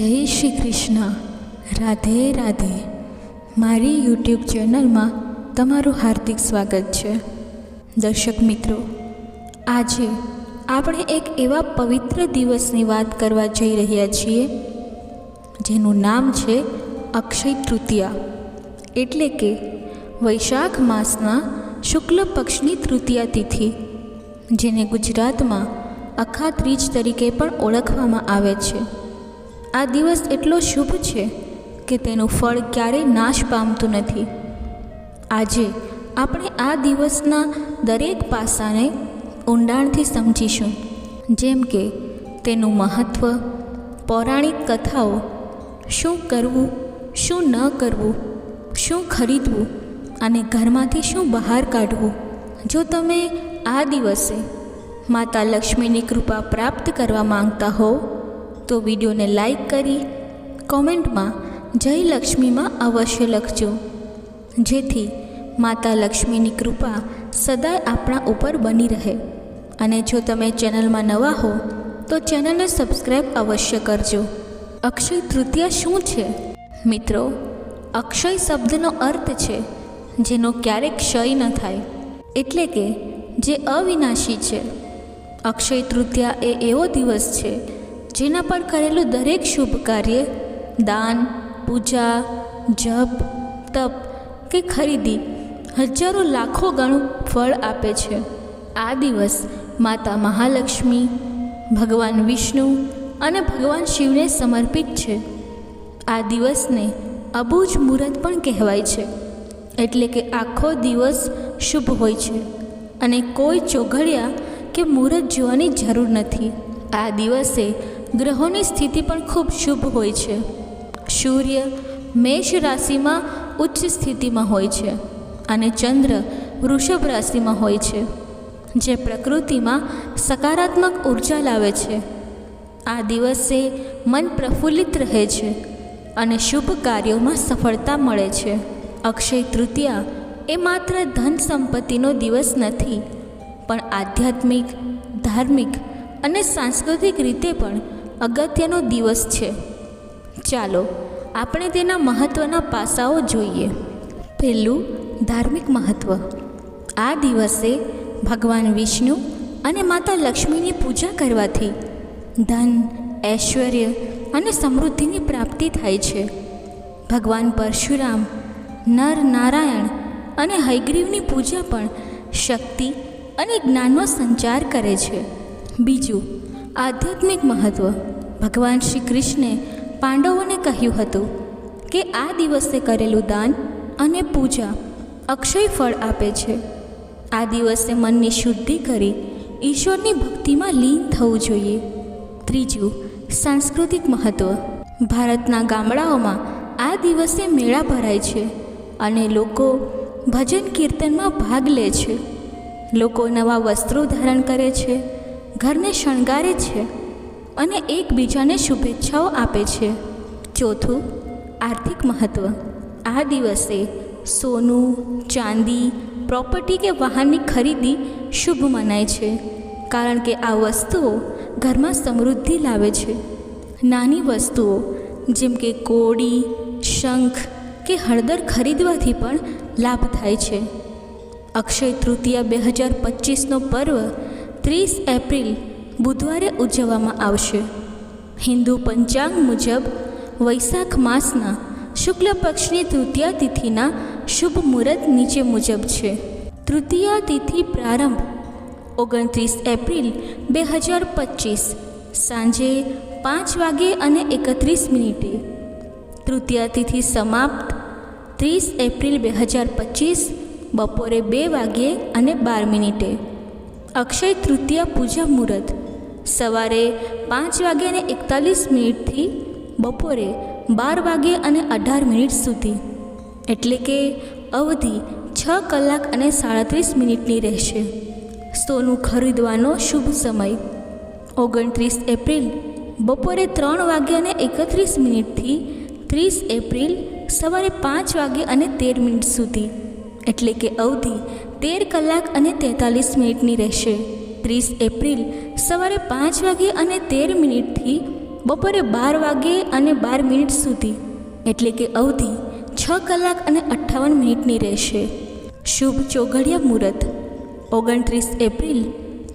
જય શ્રી કૃષ્ણ. રાધે રાધે. મારી યુટ્યુબ ચેનલમાં તમારું હાર્દિક સ્વાગત છે. દર્શક મિત્રો, આજે આપણે એક એવા પવિત્ર દિવસની વાત કરવા જઈ રહ્યા છીએ, જેનું નામ છે અક્ષય તૃતીયા. એટલે કે વૈશાખ માસના શુક્લ પક્ષની તૃતીયા તિથિ, જેને ગુજરાતમાં અખા ત્રીજ તરીકે પણ ઓળખવામાં આવે છે. આ દિવસ એટલો શુભ છે કે તેનું ફળ ક્યારેય નાશ પામતું નથી. આજે આપણે આ દિવસના દરેક પાસાને ઊંડાણથી સમજીશું. જેમ કે તેનું મહત્ત્વ પૌરાણિક કથાઓ, શું કરવું, શું ન કરવું, શું ખરીદવું અને ઘરમાંથી શું બહાર કાઢવું. જો તમે આ દિવસે માતા લક્ષ્મીની કૃપા પ્રાપ્ત કરવા માંગતા હો તો વિડીયોને લાઈક કરી કોમેન્ટમાં જય લક્ષ્મીમાં અવશ્ય લખજો. જેથી માતા લક્ષ્મીની કૃપા સદાય આપણા ઉપર બની રહે. અને જો તમે ચેનલમાં નવા હો, તો ચેનલને સબસ્ક્રાઈબ અવશ્ય કરજો. અક્ષય તૃતીયા શું છે? મિત્રો, અક્ષય શબ્દનો અર્થ છે જેનો ક્યારેક ક્ષય ન થાય, એટલે કે જે અવિનાશી છે. અક્ષય તૃતીયા એ એવો દિવસ છે જેના પર કરેલું દરેક શુભ કાર્ય, દાન, પૂજા, જપ, તપ કે ખરીદી, હજારો લાખો ગણું ફળ આપે છે. આ દિવસ માતા મહાલક્ષ્મી, ભગવાન વિષ્ણુ અને ભગવાન શિવને સમર્પિત છે. આ દિવસને અબુજ મુહૂર્ત પણ કહેવાય છે. એટલે કે આખો દિવસ શુભ હોય છે. અને કોઈ ચોઘડિયા કે મુહૂર્ત જોવાની જરૂર નથી. આ દિવસે ગ્રહોની સ્થિતિ પણ ખૂબ શુભ હોય છે. સૂર્ય મેષ રાશિમાં ઉચ્ચ સ્થિતિમાં હોય છે અને ચંદ્ર વૃષભ રાશિમાં હોય છે, જે પ્રકૃતિમાં સકારાત્મક ઊર્જા લાવે છે. આ દિવસે મન પ્રફુલ્લિત રહે છે અને શુભ કાર્યોમાં સફળતા મળે છે. અક્ષય તૃતીયા એ માત્ર ધન સંપત્તિનો દિવસ નથી, પણ આધ્યાત્મિક, ધાર્મિક અને સાંસ્કૃતિક રીતે પણ અગત્યનો દિવસ છે. ચાલો, આપણે તેના મહત્ત્વના પાસાઓ જોઈએ. પહેલું, ધાર્મિક મહત્ત્વ આ દિવસે ભગવાન વિષ્ણુ અને માતા લક્ષ્મીની પૂજા કરવાથી ધન, ઐશ્વર્ય અને સમૃદ્ધિની પ્રાપ્તિ થાય છે. ભગવાન પરશુરામ, નર નારાયણ અને હયગ્રીવની પૂજા પણ શક્તિ અને જ્ઞાનનો સંચાર કરે છે. બીજું આધ્યાત્મિક મહત્ત્વ ભગવાન શ્રી કૃષ્ણે પાંડવોને કહ્યું હતું કે આ દિવસે કરેલું દાન અને પૂજા અક્ષય ફળ આપે છે. આ દિવસે મનની શુદ્ધિ કરી ઈશ્વરની ભક્તિમાં લીન થવું જોઈએ. ત્રીજું, સાંસ્કૃતિક મહત્ત્વ ભારતના ગામડાઓમાં આ દિવસે મેળા ભરાય છે અને લોકો ભજન કીર્તનમાં ભાગ લે છે. લોકો નવા વસ્ત્રો ધારણ કરે છે ઘરને શણગારે છે અને એકબીજાને શુભેચ્છાઓ આપે છે. ચોથું, આર્થિક મહત્ત્વ આ દિવસે સોનું, ચાંદી, પ્રોપર્ટી કે વાહનની ખરીદી શુભ મનાય છે. કારણ કે આ વસ્તુઓ ઘરમાં સમૃદ્ધિ લાવે છે. નાની વસ્તુઓ, જેમ કે કોડી, શંખ કે હળદર ખરીદવાથી પણ લાભ થાય છે. અક્ષય તૃતીયા બે હજાર પચીસનો પર્વ ત્રીસ એપ્રિલ બુધવારે ઉજવવામાં આવશે. હિન્દુ પંચાંગ મુજબ વૈશાખ માસના શુક્લ પક્ષની તૃતીયા તિથિના શુભ મુહૂર્ત નીચે મુજબ છે. તૃતીયા તિથિ પ્રારંભ ઓગણત્રીસ એપ્રિલ બે હજાર પચીસ સાંજે પાંચ વાગે અને એકત્રીસ મિનિટે. તૃતીયા તિથિ સમાપ્ત ત્રીસ એપ્રિલ બે હજાર પચીસ બપોરે બે વાગ્યે અને બાર મિનિટે. અક્ષય તૃતીયા પૂજા મુહૂર્ત. સવારે પાંચ વાગે અને એકતાલીસ મિનિટથી બપોરે બાર વાગે અને અઢાર મિનિટ સુધી. એટલે કે અવધિ છ કલાક અને સાડત્રીસ મિનિટની રહેશે. સોનું ખરીદવાનો શુભ સમય. ઓગણત્રીસ એપ્રિલ, બપોરે ત્રણ વાગે અને એકત્રીસ મિનિટથી ત્રીસ એપ્રિલ, સવારે પાંચ વાગે અને તેર મિનિટ સુધી. એટલે કે અવધિ તેર કલાક અને તેતાલીસ મિનિટની રહેશે. ત્રીસ એપ્રિલ સવારે પાંચ વાગે અને તેર મિનિટથી બપોરે બાર વાગે અને બાર મિનિટ સુધી, એટલે કે અવધિ છ કલાક અને અઠ્ઠાવન મિનિટની રહેશે. શુભ ચોઘડિયા મુહૂર્ત. ઓગણત્રીસ એપ્રિલ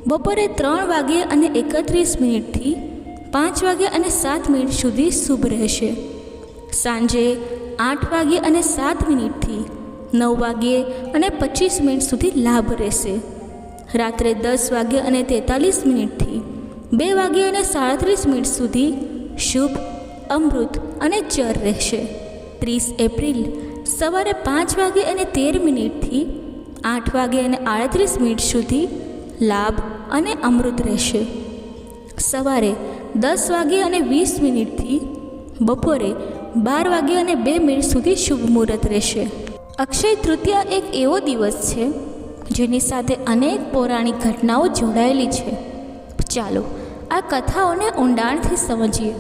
બપોરે ત્રણ વાગ્યે અને એકત્રીસ મિનિટથી પાંચ વાગે અને સાત મિનિટ સુધી શુભ રહેશે. સાંજે આઠ વાગે અને સાત મિનિટથી નવ વાગ્યે અને પચીસ મિનિટ સુધી લાભ રહેશે. રાત્રે દસ વાગ્યે અને તેતાલીસ મિનિટથી બે વાગ્યે અને સાડત્રીસ મિનિટ સુધી શુભ, અમૃત અને ચર રહેશે. ત્રીસ એપ્રિલ સવારે પાંચ વાગ્યે અને તેર મિનિટથી આઠ વાગે અને આડત્રીસ મિનિટ સુધી લાભ અને અમૃત રહેશે. સવારે દસ વાગે અને વીસ મિનિટથી બપોરે બાર વાગે અને બે મિનિટ સુધી શુભ મુહૂર્ત રહેશે. અક્ષય તૃતીયા એક એવો દિવસ છે, જેની સાથે અનેક પૌરાણિક ઘટનાઓ જોડાયેલી છે. ચાલો, આ કથાઓને ઊંડાણથી સમજીએ.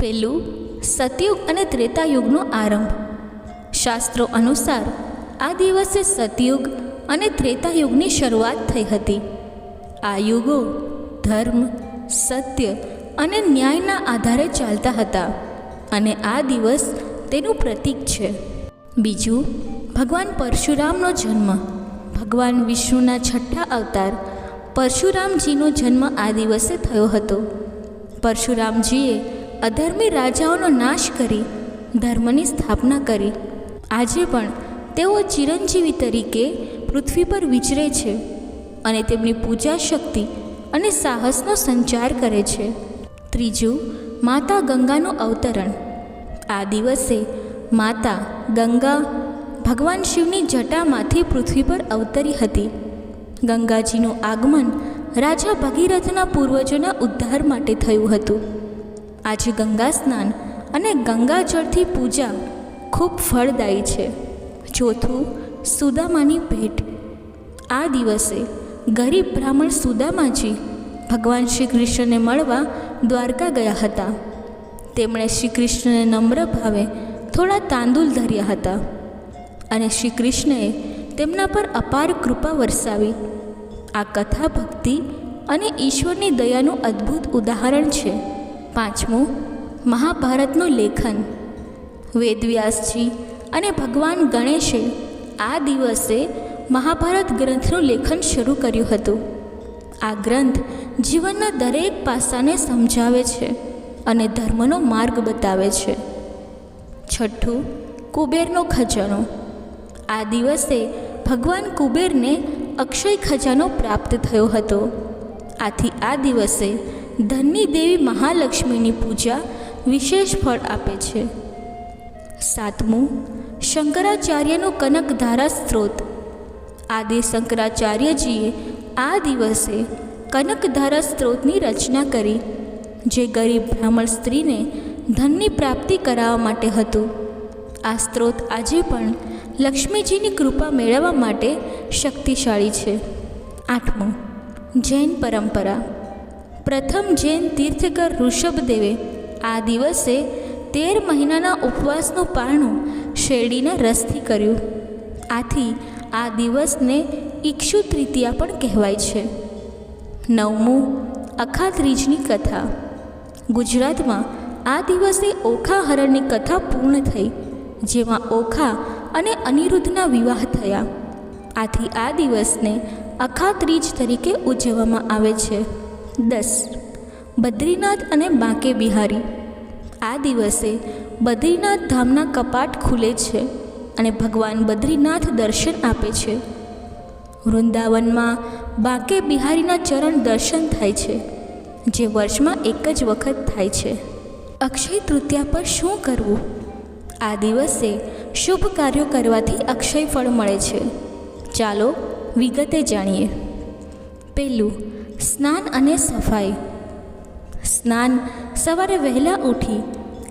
પહેલું સતયુગ અને ત્રેતાયુગનો આરંભ. શાસ્ત્રો અનુસાર, આ દિવસે સતયુગ અને ત્રેતાયુગની શરૂઆત થઈ હતી. આ યુગો ધર્મ, સત્ય અને ન્યાયના આધારે ચાલતા હતા અને આ દિવસ તેનું પ્રતીક છે. બીજું ભગવાન પરશુરામનો જન્મ. ભગવાન વિષ્ણુના છઠ્ઠા અવતાર પરશુરામજીનો જન્મ આ દિવસે થયો હતો. પરશુરામજીએ અધર્મી રાજાઓનો નાશ કરી ધર્મની સ્થાપના કરી. આજે પણ તેઓ ચિરંજીવી તરીકે પૃથ્વી પર વિચરે છે અને તેમની પૂજા શક્તિ અને સાહસનો સંચાર કરે છે. ત્રીજું, માતા ગંગાનું અવતરણ. આ દિવસે માતા ગંગા ભગવાન શિવની જટામાંથી પૃથ્વી પર અવતરી હતી. ગંગાજીનું આગમન રાજા ભગીરથના પૂર્વજોના ઉદ્ધાર માટે થયું હતું. આજે ગંગા સ્નાન અને ગંગાજળથી પૂજા ખૂબ ફળદાયી છે. ચોથું, સુદામાની ભેટ. આ દિવસે ગરીબ બ્રાહ્મણ સુદામાજી ભગવાન શ્રી કૃષ્ણને મળવા દ્વારકા ગયા હતા. તેમણે શ્રી કૃષ્ણને નમ્ર ભાવે થોડા તાંદુલ ધર્યા હતા. અને શ્રી કૃષ્ણએ તેમના પર અપાર કૃપા વરસાવી. આ કથા ભક્તિ અને ઈશ્વરની દયાનું અદ્ભુત ઉદાહરણ છે. પાંચમું, મહાભારતનું લેખન. વેદવ્યાસજી અને ભગવાન ગણેશે આ દિવસે મહાભારત ગ્રંથનું લેખન શરૂ કર્યું હતું. આ ગ્રંથ જીવનના દરેક પાસાને સમજાવે છે અને ધર્મનો માર્ગ બતાવે છે. છઠ્ઠું, કુબેરનો ખજાનો. આ દિવસે ભગવાન કુબેરને અક્ષય ખજાનો પ્રાપ્ત થયો હતો. આથી આ દિવસે ધનની દેવી મહાલક્ષ્મીની પૂજા વિશેષ ફળ આપે છે. સાતમું, શંકરાચાર્યનો કનકધારા સ્ત્રોત. આદિ શંકરાચાર્યજીએ આ દિવસે કનકધારા સ્ત્રોતની રચના કરી, જે ગરીબ બ્રાહ્મણ સ્ત્રીને ધનની પ્રાપ્તિ કરાવવા માટે હતું. આ સ્ત્રોત આજે પણ લક્ષ્મીજીની કૃપા મેળવવા માટે શક્તિશાળી છે. આઠમું, જૈન પરંપરા. પ્રથમ જૈન તીર્થકર ઋષભદેવે આ દિવસે તેર મહિનાના ઉપવાસનું પારણું શેરડીના રસથી કર્યું. આથી આ દિવસને ઈક્ષુ તૃતીયા પણ કહેવાય છે. નવમું અખાત્રીજની કથા. ગુજરાતમાં આ દિવસે ઓખા હરણની કથા પૂર્ણ થઈ, જેમાં ઓખા અને અનિરુદ્ધના વિવાહ થયા. આથી આ દિવસને અખાત્રીજ તરીકે ઉજવવામાં આવે છે. દસ. બદ્રીનાથ અને બાંકે બિહારી. આ દિવસે બદ્રીનાથ ધામના કપાટ ખુલે છે અને ભગવાન બદ્રીનાથ દર્શન આપે છે. વૃંદાવનમાં બાંકે બિહારીના ચરણ દર્શન થાય છે, જે વર્ષમાં એક જ વખત થાય છે. અક્ષય તૃતીયા પર શું કરવું? આ દિવસે શુભ કાર્યો કરવાથી અક્ષય ફળ મળે છે. ચાલો વિગતે જાણીએ. પહેલું, સ્નાન અને સફાઈ. સ્નાન, સવારે વહેલા ઉઠી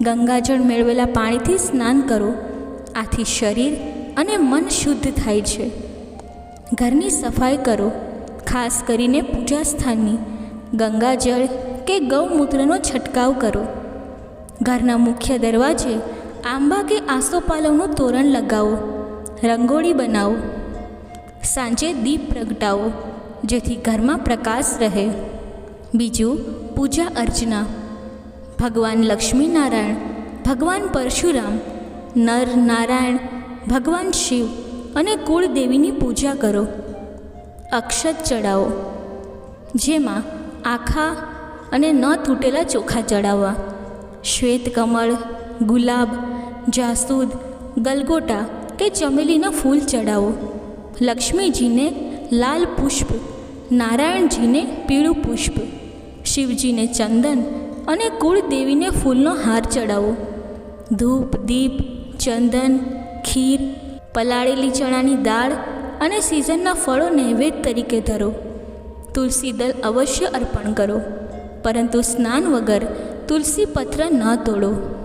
ગંગાજળ મેળવેલા પાણીથી સ્નાન કરો. આથી શરીર અને મન શુદ્ધ થાય છે. ઘરની સફાઈ કરો. ખાસ કરીને પૂજા સ્થાનની ગંગાજળ કે ગૌમૂત્રનો છંટકાવ કરો. ઘરના મુખ્ય દરવાજે આંબા કે આસોપાલવનું તોરણ લગાવો, રંગોળી બનાવો, સાંજે દીપ પ્રગટાવો, જેથી ઘરમાં પ્રકાશ રહે. બીજું, પૂજા અર્ચના. ભગવાન લક્ષ્મીનારાયણ, ભગવાન પરશુરામ, નર નારાયણ, ભગવાન શિવ અને કુળદેવીની પૂજા કરો. અક્ષત ચડાવો જેમાં આખા અને ન તૂટેલા ચોખા ચડાવવા શ્વેત કમળ, ગુલાબ જાસૂદ, ગલગોટા કે ચમેલીના ફૂલ ચડાવો. લક્ષ્મીજીને લાલ પુષ્પ, નારાયણજીને પીળું પુષ્પ, શિવજીને ચંદન અને કુળદેવીને ફૂલનો હાર ચડાવો. ધૂપ, દીપ, ચંદન, ખીર, પલાળેલી ચણાની દાળ અને સિઝનના ફળો નૈવેદ્ય તરીકે ધરો. તુલસી દલ અવશ્ય અર્પણ કરો, પરંતુ સ્નાન વગર તુલસી પત્ર ન તોડો.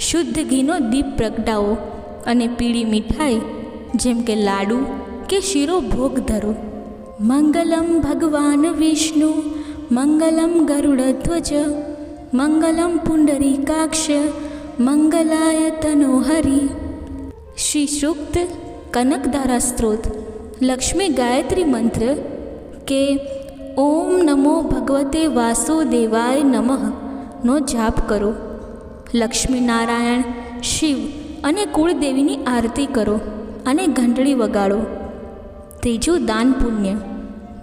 શુદ્ધ ઘીનો દીપ પ્રગટાવો અને પીળી મીઠાઈ, જેમ કે લાડુ કે શીરો ભોગ ધરો. મંગલમ ભગવાન વિષ્ણુ, મંગલમ ગરુડધ્વજ મંગલમ પુંડરીકાક્ષ મંગલાય તનોહરી શ્રી સૂક્ત કનકધારા સ્ત્રોત, લક્ષ્મી ગાયત્રી મંત્ર કે, ઓમ નમો ભગવતે વાસુદેવાય નમઃ નો જાપ કરો. લક્ષ્મીનારાયણ, શિવ અને કુળદેવીની આરતી કરો અને ઘંટડી વગાડો. ત્રીજું દાન પુણ્ય.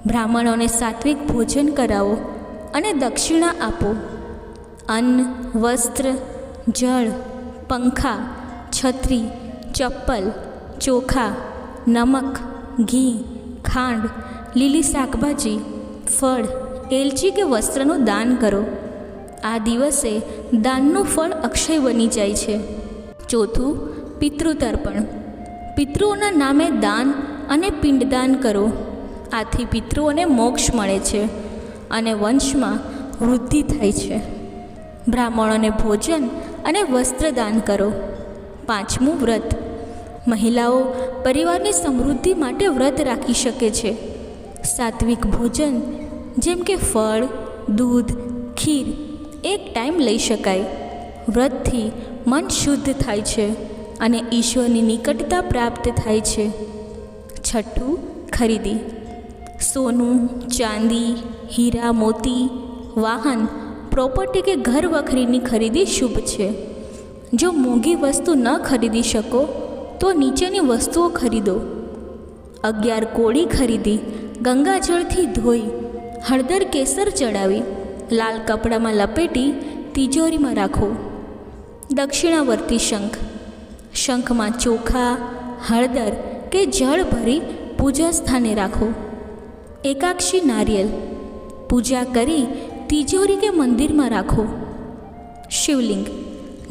બ્રાહ્મણોને સાત્વિક ભોજન કરાવો અને દક્ષિણા આપો. અન્ન, વસ્ત્ર, જળ, પંખા, છત્રી, ચપ્પલ, ચોખા, નમક, ઘી, ખાંડ, લીલી શાકભાજી, ફળ, એલચી કે વસ્ત્રનું દાન કરો. આ દિવસે દાનનું ફળ અક્ષય બની જાય છે. ચોથું, પિતૃતર્પણ. પિતૃઓના નામે દાન અને પિંડદાન કરો. આથી પિતૃઓને મોક્ષ મળે છે અને વંશમાં વૃદ્ધિ થાય છે. બ્રાહ્મણોને ભોજન અને વસ્ત્રદાન કરો. પાંચમું, વ્રત. મહિલાઓ પરિવારની સમૃદ્ધિ માટે વ્રત રાખી શકે છે. સાત્વિક ભોજન, જેમ કે ફળ, દૂધ, ખીર એક ટાઈમ લઈ શકાય. વ્રતથી મન શુદ્ધ થાય છે અને ઈશ્વરની નિકટતા પ્રાપ્ત થાય છે. છઠ્ઠું, ખરીદી. સોનું, ચાંદી, હીરા, મોતી, વાહન, પ્રોપર્ટી કે ઘર વખરીની ખરીદી શુભ છે. જો મોંઘી વસ્તુ ન ખરીદી શકો, તો નીચેની વસ્તુઓ ખરીદો. અગિયાર, કોળી ખરીદી. ગંગાજળથી ધોઈ, હળદર કેસર ચડાવી. લાલ કપડામાં લપેટી તિજોરીમાં રાખો. દક્ષિણાવર્તી શંખ. શંખમાં ચોખા, હળદર કે જળ ભરી પૂજા સ્થાને રાખો. એકાક્ષી નારિયેલ. પૂજા કરી તિજોરી કે મંદિરમાં રાખો. શિવલિંગ.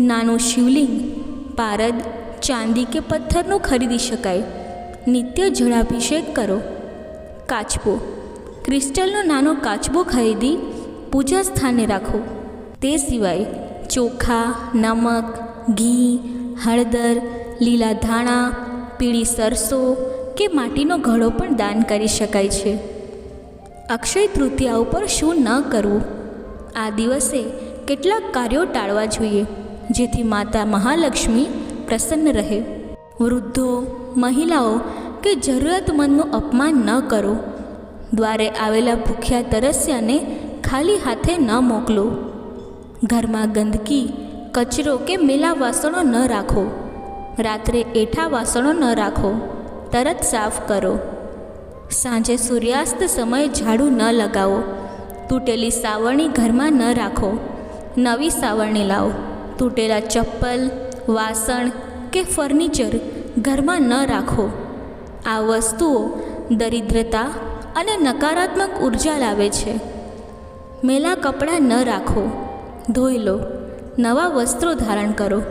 નાનું શિવલિંગ. પારદ, ચાંદી કે પથ્થરનું ખરીદી શકાય. નિત્ય જળાભિષેક કરો. કાચબો. ક્રિસ્ટલનો નાનો કાચબો ખરીદી પૂજા સ્થાને રાખો. તે સિવાય ચોખા, નમક, ઘી, હળદર, લીલા ધાણા, પીળી સરસો કે માટીનો ઘડો પણ દાન કરી શકાય છે. અક્ષય તૃતીયા ઉપર શું ન કરવું? આ દિવસે કેટલાક કાર્યો ટાળવા જોઈએ, જેથી માતા મહાલક્ષ્મી પ્રસન્ન રહે. વૃદ્ધો, મહિલાઓ કે જરૂરતમંદનું અપમાન ન કરો. દ્વારે આવેલા ભૂખ્યા તરસ્યાને ખાલી હાથે ન મોકલો. ઘરમાં ગંદકી, કચરો કે મેલા વાસણો ન રાખો. રાત્રે એઠા વાસણો ન રાખો. તરત સાફ કરો. સાંજે સૂર્યાસ્ત સમયે ઝાડુ ન લગાવો. તૂટેલી સાવરણી ઘરમાં ન રાખો. નવી સાવરણી લાવો. તૂટેલા ચપ્પલ, વાસણ કે ફર્નિચર ઘરમાં ન રાખો. આ વસ્તુઓ દરિદ્રતા અને નકારાત્મક ઊર્જા લાવે છે. મેલા કપડાં ન રાખો. ધોઈ લો. નવા વસ્ત્રો ધારણ કરો.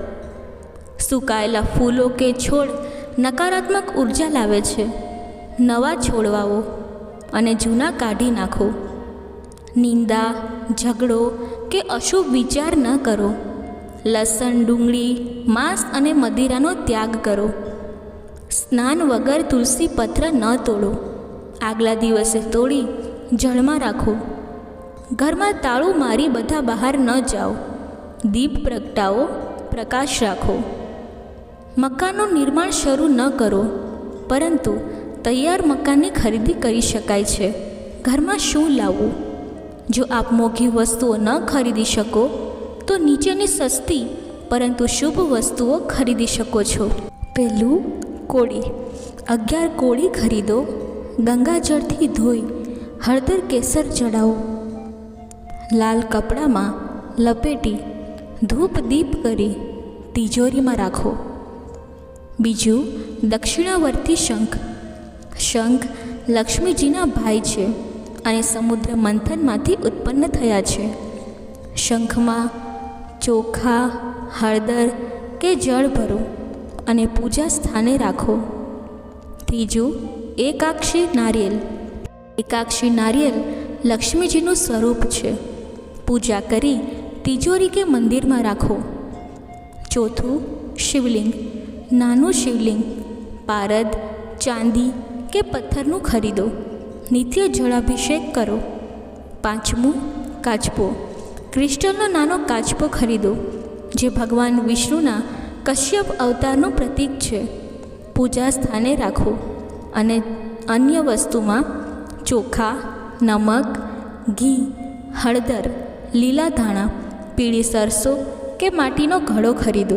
સુકાયેલા ફૂલો કે છોડ નકારાત્મક ઊર્જા લાવે છે. નવા છોડવાઓ અને જૂના કાઢી નાખો. નિંદા, ઝઘડો કે અશુભ વિચાર ન કરો. લસણ, ડુંગળી, માંસ અને મદિરાનો ત્યાગ કરો. સ્નાન વગર તુલસી પત્ર ન તોડો. આગલા દિવસે તોડી જળમાં રાખો. ઘરમાં તાળું મારી બધા બહાર ન જાઓ. દીપ પ્રગટાવો, પ્રકાશ રાખો. મકાનનું નિર્માણ શરૂ ન કરો, પરંતુ તૈયાર મકાનની ખરીદી કરી શકાય છે. ઘરમાં શું લાવવું? જો આપ મોઘી વસ્તુઓ ન ખરીદી શકો, તો નીચેની સસ્તી પરંતુ શુભ વસ્તુઓ ખરીદી શકો છો. પહેલું કોળી. અગિયાર કોળી ખરીદો. ગંગાજળથી ધોઈ, હળદર કેસર ચડાવો લાલ કપડામાં લપેટી, ધૂપ દીપ કરી તિજોરીમાં રાખો. બીજું, દક્ષિણાવર્તી શંખ. શંખ લક્ષ્મીજીના ભાઈ છે અને સમુદ્ર મંથનમાંથી ઉત્પન્ન થયા છે. શંખમાં ચોખા, હળદર કે જળ ભરો અને પૂજા સ્થાને રાખો. ત્રીજું, એકાક્ષી નારિયેલ. એકાક્ષી નારિયેલ લક્ષ્મીજીનું સ્વરૂપ છે. પૂજા કરી તિજોરી કે મંદિરમાં રાખો. ચોથું, શિવલિંગ. નાનું શિવલિંગ, પારદ, ચાંદી કે પથ્થરનું ખરીદો. નિત્ય જળાભિષેક કરો. પાંચમું, કાચપો. ક્રિસ્ટલનો નાનો કાચપો ખરીદો, જે ભગવાન વિષ્ણુના કશ્યપ અવતારનું પ્રતીક છે. પૂજા સ્થાને રાખો અને અન્ય વસ્તુમાં ચોખા, નમક, ઘી, હળદર લીલા ધાણા, પીળી સરસો કે માટીનો ઘડો ખરીદો.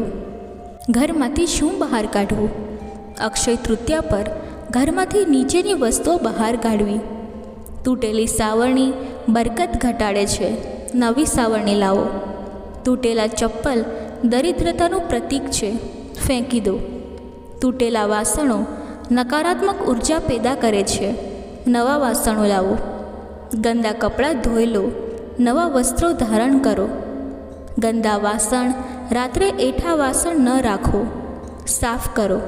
ઘરમાંથી શું બહાર કાઢવું? અક્ષય તૃતીયા પર ઘરમાંથી નીચેની વસ્તુઓ બહાર કાઢવી. તૂટેલી સાવરણી બરકત ઘટાડે છે. નવી સાવરણી લાવો. તૂટેલા ચપ્પલ દરિદ્રતાનું પ્રતીક છે. ફેંકી દો. તૂટેલા વાસણો નકારાત્મક ઊર્જા પેદા કરે છે. નવા વાસણો લાવો. ગંદા કપડાં ધોઈ લો. નવા વસ્ત્રો ધારણ કરો. ગંદા વાસણ રાત્રે એઠા વાસણ ન રાખો. સાફ કરો.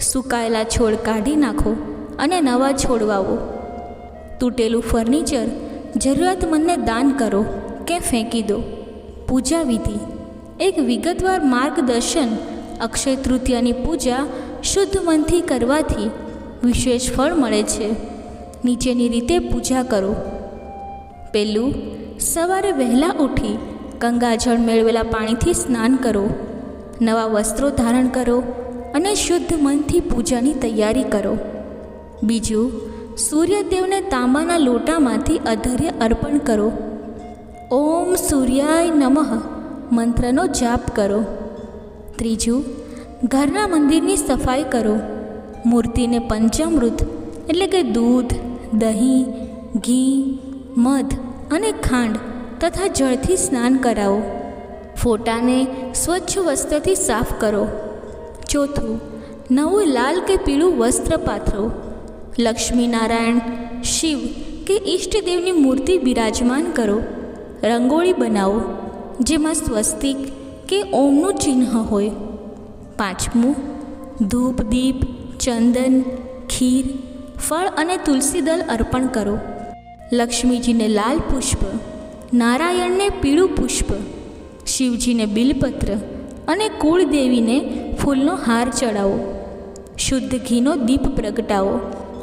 સુકાયેલા છોડ કાઢી નાખો અને નવા છોડ વાવો. તૂટેલું ફર્નિચર જરૂરિયાતમંદને દાન કરો કે ફેંકી દો. પૂજા વિધિ. એક વિગતવાર માર્ગદર્શન, અક્ષય તૃતીયાની પૂજા શુદ્ધ મનથી કરવાથી વિશેષ ફળ મળે છે. નીચેની રીતે પૂજા કરો. પહેલું સવારે વહેલા ઉઠી ગંગાજળ મેળવેલા પાણીથી સ્નાન કરો, નવા વસ્ત્રો ધારણ કરો અને શુદ્ધ મનથી પૂજાની તૈયારી કરો. બીજું, સૂર્યદેવને તાંબાના લોટામાંથી અધર્ય અર્પણ કરો. ઓમ સૂર્યાય નમઃ, મંત્રનો જાપ કરો. ત્રીજું, ઘરના મંદિરની સફાઈ કરો. મૂર્તિને પંચામૃત એટલે કે દૂધ, દહીં, ઘી, મધ અને ખાંડ તથા જળથી સ્નાન કરાવો. ફોટાને સ્વચ્છ વસ્ત્રથી સાફ કરો. ચોથું, નવું લાલ કે પીળું વસ્ત્ર પાથરો. લક્ષ્મીનારાયણ, શિવ કે ઈષ્ટદેવની મૂર્તિ બિરાજમાન કરો. રંગોળી બનાવો, જેમાં સ્વસ્તિક કે ઓમનું ચિહ્ન હોય. પાંચમું, ધૂપ, દીપ, ચંદન, ખીર, ફળ અને તુલસી દલ અર્પણ કરો. લક્ષ્મીજીને લાલ પુષ્પ, નારાયણને પીળું પુષ્પ, શિવજીને બિલપત્ર અને કુળદેવીને ફૂલનો હાર ચડાવો, શુદ્ધ ઘીનો દીપ પ્રગટાવો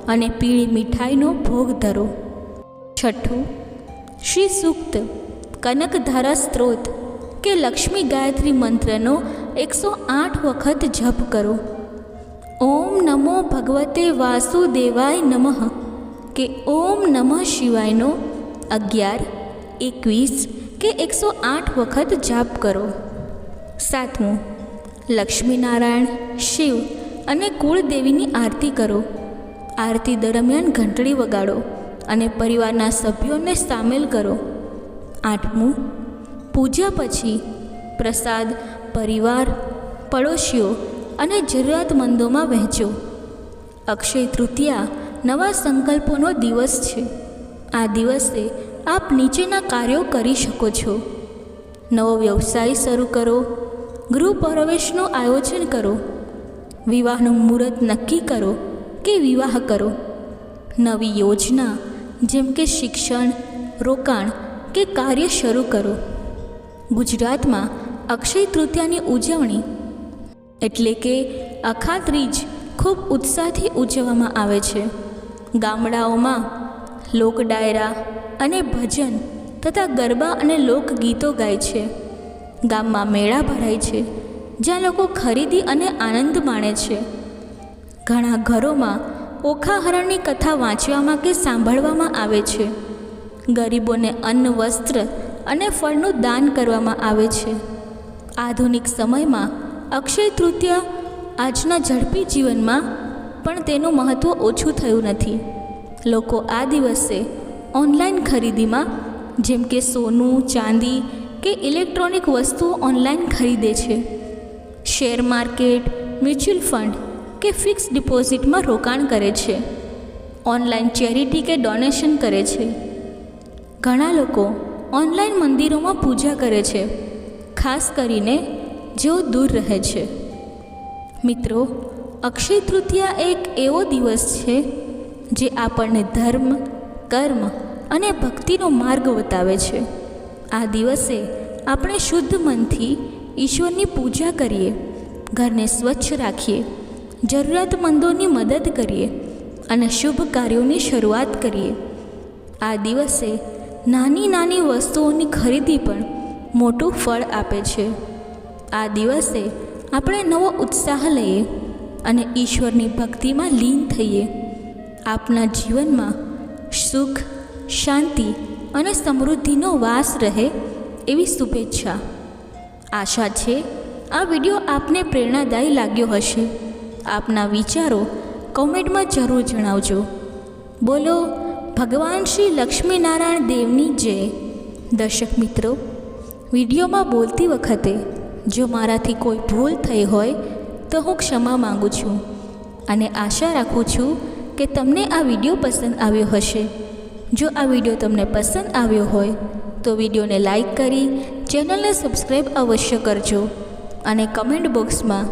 અને પીળી મીઠાઈનો ભોગ ધરો. છઠ્ઠું, શ્રી સૂક્ત કનકધારા સ્ત્રોત કે લક્ષ્મી ગાયત્રી મંત્રનો એકસો આઠ વખત જપ કરો. ઓમ નમો ભગવતે વાસુદેવાય નમઃ. કે ઓમ નમઃ શિવાયનો અગિયાર, એકવીસ કે એકસો આઠ વખત જાપ કરો. સાતમું, લક્ષ્મીનારાયણ, શિવ અને કુળદેવીની આરતી કરો. આરતી દરમિયાન ઘંટડી વગાડો અને પરિવારના સભ્યોને સામેલ કરો. આઠમું, પૂજા પછી પ્રસાદ, પરિવાર, પડોશીઓ અને જરૂરિયાતમંદોમાં વહેંચો. અક્ષય તૃતીયા નવા સંકલ્પોનો દિવસ છે. આ દિવસે આપ નીચેના કાર્યો કરી શકો છો. નવો વ્યવસાય શરૂ કરો. ગૃહ પ્રવેશનું આયોજન કરો. વિવાહનું મુહૂર્ત નક્કી કરો કે વિવાહ કરો. નવી યોજના, જેમ કે શિક્ષણ, રોકાણ કે કાર્ય શરૂ કરો. ગુજરાતમાં અક્ષય તૃતીયાની ઉજવણી એટલે કે અખાત્રીજ ખૂબ ઉત્સાહથી ઉજવવામાં આવે છે. ગામડાઓમાં લોક ડાયરા અને ભજન તથા ગરબા અને લોકગીતો ગાય છે. ગામમાં મેળા ભરાય છે, જ્યાં લોકો ખરીદી અને આનંદ માણે છે. ઘણા ઘરોમાં ઓખાહરણની કથા વાંચવામાં કે સાંભળવામાં આવે છે. ગરીબોને અન્ન, વસ્ત્ર અને ફળનું દાન કરવામાં આવે છે. આધુનિક સમયમાં અક્ષય તૃતીય આજના ઝડપી જીવનમાં પણ તેનું મહત્ત્વ ઓછું થયું નથી. લોકો આ દિવસે ઓનલાઈન ખરીદીમાં, જેમ કે સોનું, ચાંદી કે ઇલેક્ટ્રોનિક વસ્તુઓ ઓનલાઈન ખરીદે છે. શેર માર્કેટ, મ્યુચ્યુઅલ ફંડ કે ફિક્સ ડિપોઝિટમાં રોકાણ કરે છે. ઓનલાઈન ચેરિટી કે ડોનેશન કરે છે. ઘણા લોકો ઓનલાઈન મંદિરોમાં પૂજા કરે છે, ખાસ કરીને જેઓ દૂર રહે છે. મિત્રો અક્ષય તૃતીયા એક એવો દિવસ છે જે આપણને ધર્મ, કર્મ અને ભક્તિનો માર્ગ બતાવે છે. આ દિવસે આપણે શુદ્ધ મનથી ઈશ્વરની પૂજા કરીએ, ઘરને સ્વચ્છ રાખીએ, જરૂરિયાતમંદોની મદદ કરીએ અને શુભ કાર્યોની શરૂઆત કરીએ. આ દિવસે નાની નાની વસ્તુઓની ખરીદી પણ મોટું ફળ આપે છે. આ દિવસે આપણે નવો ઉત્સાહ લઈએ અને ઈશ્વરની ભક્તિમાં લીન થઈએ. આપના જીવનમાં સુખ, શાંતિ અને સમૃદ્ધિનો વાસ રહે એવી શુભેચ્છા. આશા છે, આ વીડિયો આપને પ્રેરણાદાયી લાગ્યો હશે. આપના વિચારો કોમેન્ટમાં જરૂર જણાવજો. બોલો, ભગવાન શ્રી લક્ષ્મીનારાયણ દેવની જય. દર્શક મિત્રો, વિડીયોમાં બોલતી વખતે જો મારાથી કોઈ ભૂલ થઈ હોય તો હું ક્ષમા માગું છું અને આશા રાખું છું કે તમને આ વીડિયો પસંદ આવ્યો હશે. જો આ વીડિયો તમને પસંદ આવ્યો હોય, તો વિડીયોને લાઈક કરી ચેનલને સબસ્ક્રાઈબ અવશ્ય કરજો અને કમેન્ટ બોક્સમાં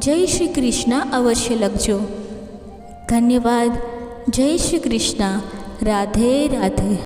જય શ્રી કૃષ્ણ અવશ્ય લખજો. ધન્યવાદ. જય શ્રી કૃષ્ણ. રાધે રાધે.